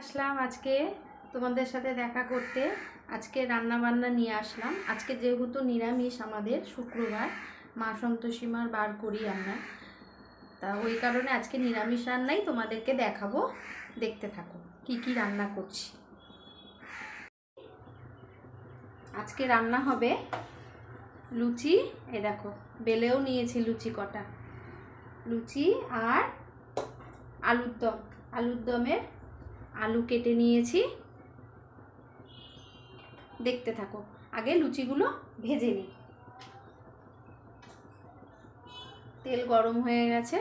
আসলাম আজকে তোমাদের সাথে দেখা করতে। আজকে রান্না বান্না নিয়ে আসলাম। আজকে যেহেতু নিরামিষ আমাদের, শুক্রবার, মা সন্তোষীমার বার করি আমরা। তা ওই কারণে আজকে নিরামিষ রান্নাই তোমাদেরকে দেখাবো। দেখতে থাকো, কি কি রান্না করছি। আজকে রান্না হবে লুচি। এ দেখো, বেলেও নিয়েছি লুচি কটা। লুচি আর আলুর দম। আলুর দমের আলু কেটে নিয়েছি। দেখতে থাকো আগে লুচিগুলো ভেজে নিই। তেল গরম হয়ে গেছে।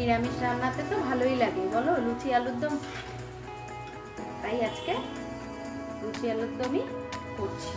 নিরামিষ রান্নাতে তো ভালোই লাগে, বলো? লুচি, আলুর দম? তাই আজকে লুচি, আলুর দমই করছি।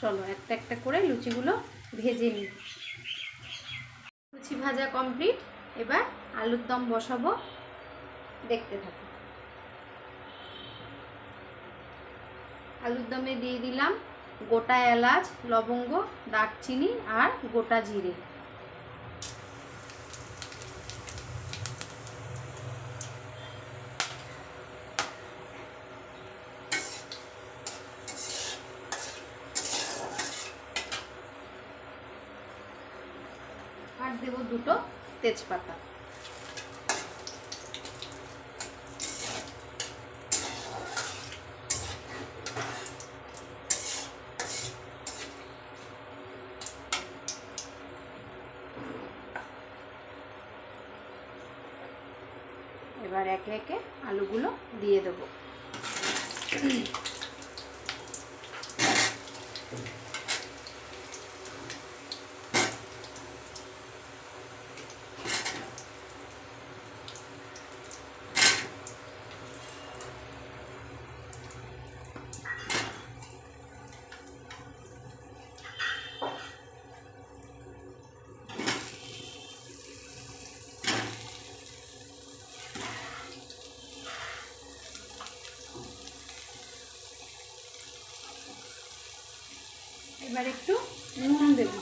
চলো একটা একটা করে লুচিগুলো ভেজে নিই। লুচি ভাজা কমপ্লিট এবার আলুর দম বসাবো। দেখতে থাকো। আলুর দমে দিয়ে দিলাম গোটা এলাচ, লবঙ্গ, দারচিনি আর গোটা জিরে আর দেবো দুটো তেজপাতা। এবার একে একে আলুগুলো দিয়ে দেবো। এবার একটু নুন দেব।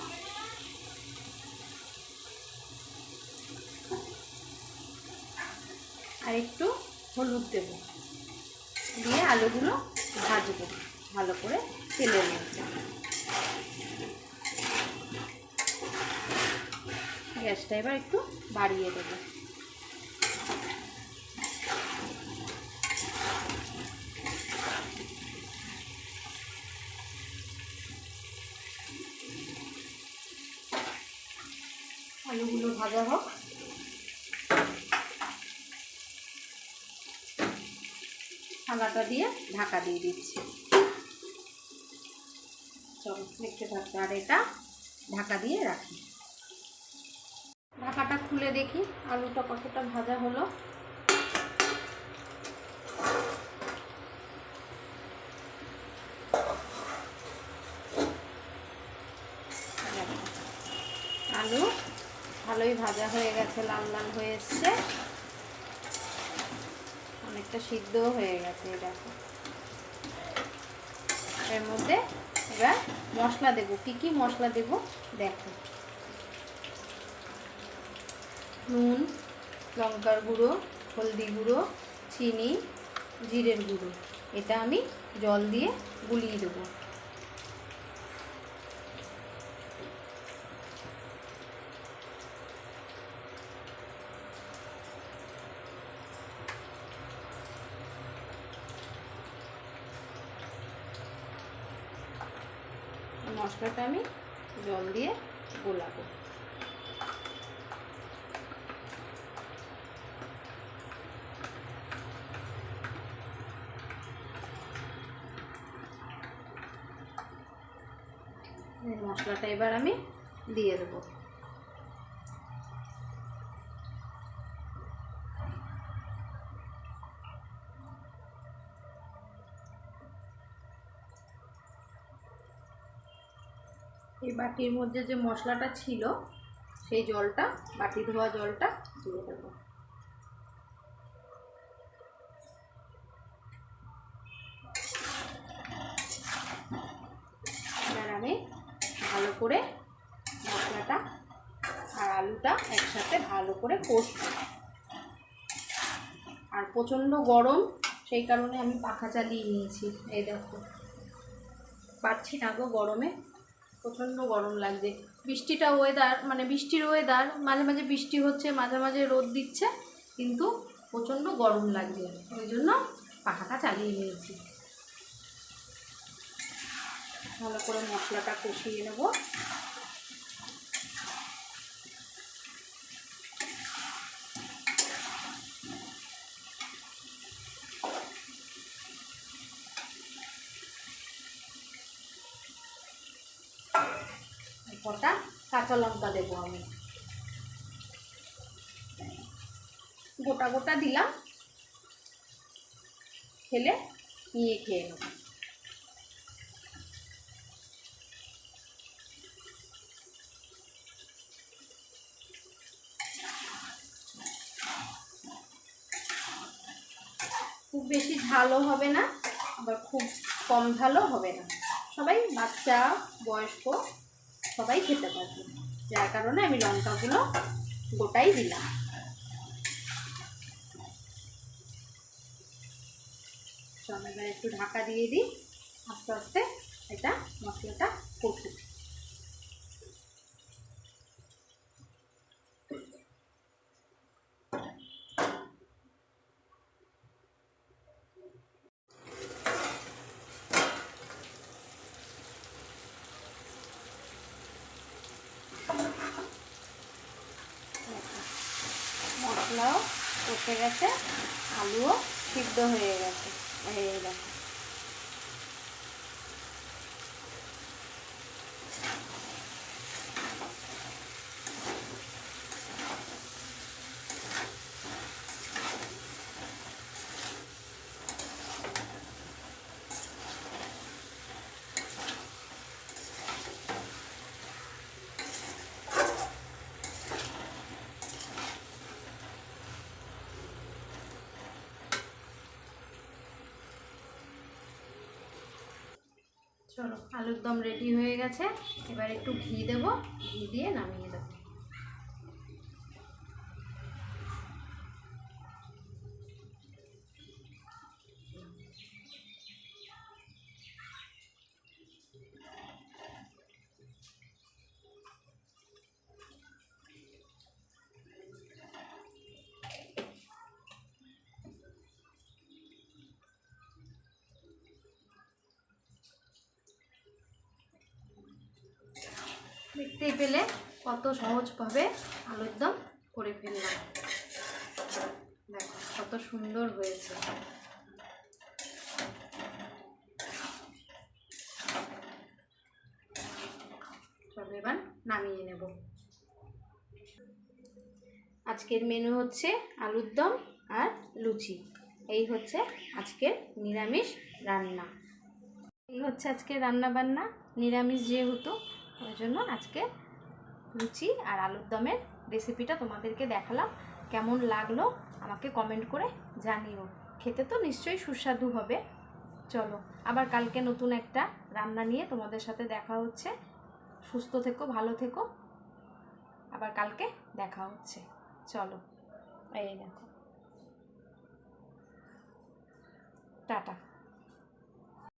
আর একটু হলুদ দেব। দিয়ে আলুগুলো ভাজবো। ভালো করে তেলের মধ্যে গ্যাসটা এবার একটু বাড়িয়ে দেবো। ভাজা হোক। থালাটা দিয়ে ঢাকা দিয়ে দিচ্ছি। চলো আর এটা ঢাকা দিয়ে রাখি। ঢাকাটা খুলে দেখি, আলুটা কতটা ভাজা হলো আলু ভালোই ভাজা হয়ে গেছে, লাল লাল হয়ে এসছে। অনেকটা সিদ্ধও হয়ে গেছে দেখো। এর মধ্যে এবার মশলা দেবো। কি কি মশলা দেব? দেখো। নুন, লঙ্কার গুঁড়ো, হলদি গুঁড়ো, চিনি, জিরের গুঁড়ো। এটা আমি জল দিয়ে গুলিয়ে দেবো। মশলাটা আমি জল দিয়ে গোলাবো। মশলাটা এবার আমি দিয়ে দেবো। বাটির মধ্যে যে মশলাটা ছিল, সেই জলটা, বাটি ধোয়া জলটা দিয়ে দেবো। এবার আমি ভালো করে মশলাটা আর আলুটা একসাথে ভালো করে কষবো। আর প্রচণ্ড গরম, সেই কারণে আমি পাখা চালিয়ে নিয়েছি। এই দেখো পারছি না গো গরমে। প্রচণ্ড গরম লাগছে। বৃষ্টিটা ওয়েদার মানে বৃষ্টির ওয়েদার মাঝে মাঝে বৃষ্টি হচ্ছে, মাঝে মাঝে রোদ দিচ্ছে, কিন্তু প্রচণ্ড গরম লাগছে। ওই জন্য পাখাটা চালিয়ে নিয়েছি। ভালো করে মশলাটা কষিয়ে নেব কটা কাঁচা লঙ্কা দেবো আমি। গোটা গোটা দিলাম। খেলে নিয়ে খেয়ে নেব। খুব বেশি ঝালও হবে না, আবার খুব কম ঝালও হবে না। সবাই বাচ্চা, বয়স্ক সবাই খেতে পারবে। যার কারণে আমি লঙ্কাগুলো গোটাই দিলাম। চল এবার একটু ঢাকা দিয়ে দিই। আস্তে আস্তে এটা মশলাটা কষুক মশলাও উঠে গেছে আলুও সিদ্ধ হয়ে গেছে হয়ে দেখো চলো আলুর দম রেডি হয়ে গেছে। এবার একটু ঘি দেবো ঘি দিয়ে নামিয়ে দেবো দেখতেই পেলে কত সহজভাবে আলুর দম করে ফেললাম। দেখো, কত সুন্দর হয়েছে। চলো এবার নামিয়ে নেব। আজকের মেনু হচ্ছে আলুর দম আর লুচি। এই হচ্ছে আজকের নিরামিষ রান্না। এই হচ্ছে আজকে রান্না বান্না নিরামিষ যেহেতু ওই জন্য আজকে লুচি আর আলুর দমের রেসিপিটা তোমাদেরকে দেখালাম। কেমন লাগল আমাকে কমেন্ট করে জানিও। খেতে তো নিশ্চয়ই সুস্বাদু হবে। চলো, আবার কালকে নতুন একটা রান্না নিয়ে তোমাদের সাথে দেখা হচ্ছে। সুস্থ থেকো, ভালো থেকো। আবার কালকে দেখা হচ্ছে। চলো, এই দেখো। টাটা।